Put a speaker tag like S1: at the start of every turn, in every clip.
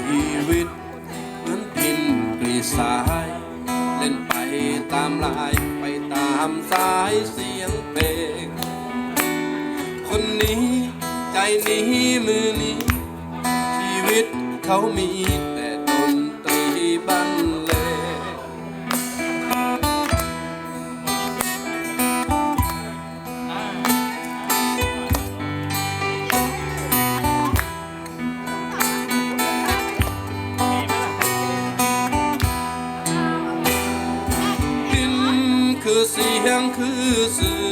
S1: ชีวิตเหมือนพินกรีสาย เล่นไปตามลายไปตามสายเสียงเพลง คนนี้ใจนี้มือนี้ ชีวิตเขามีแต่ คือเสียงคือสื่อ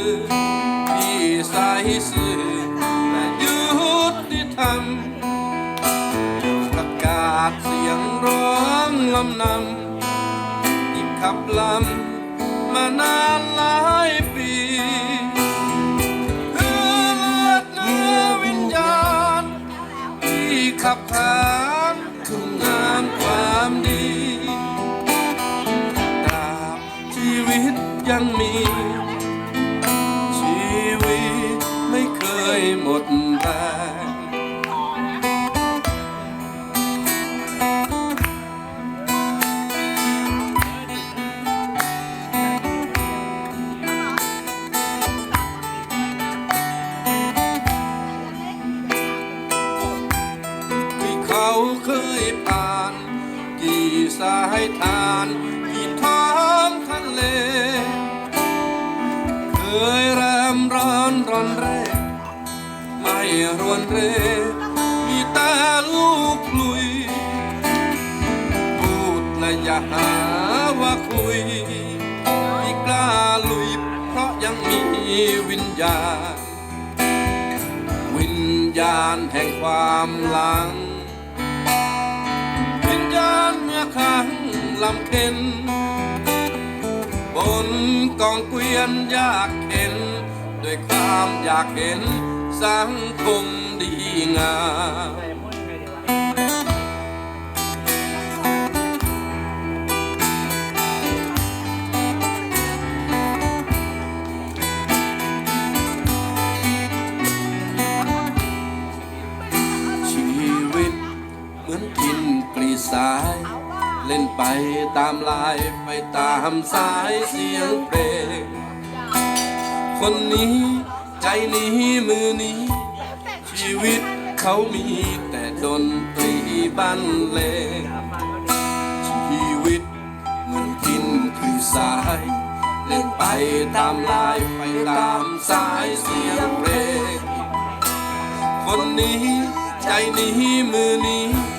S1: ที่สายสื่อและยุติธรรมประกาศเสียงร้องลำนำยิ่งขับลำมานานหลายปีเพื่อเลือดเนื้อวิญญาณที่ขับขา ชีวิตไม่เคยหมดแรงที่เขาเคยผ่าน กี่สายทาน ยแรมร้อนร้อนแรกไม่รวนเรมีแต่ลูกลุย พูดและอย่าหาว่าคุยไม่กล้าลุย เพราะยังมีวิญญาณ วิญญาณแห่งความหลัง วิญญาณเมื่อครั้งลำเค็น บนกองเกวียนอยากเห็น ด้วยความอยากเห็นสังคมดีงามชีวิตเหมือนกินกรีสาย เล่นไปตามลายไปตามสายเสียงเพลง คนนี้ใจนี้มือนี้ ชีวิตเขามีแต่ดนตรีบรรเลงชีวิตเหมือนกินคือสาย เล่นไปตามลายไปตามสายเสียงเพลง คนนี้ใจนี้มือนี้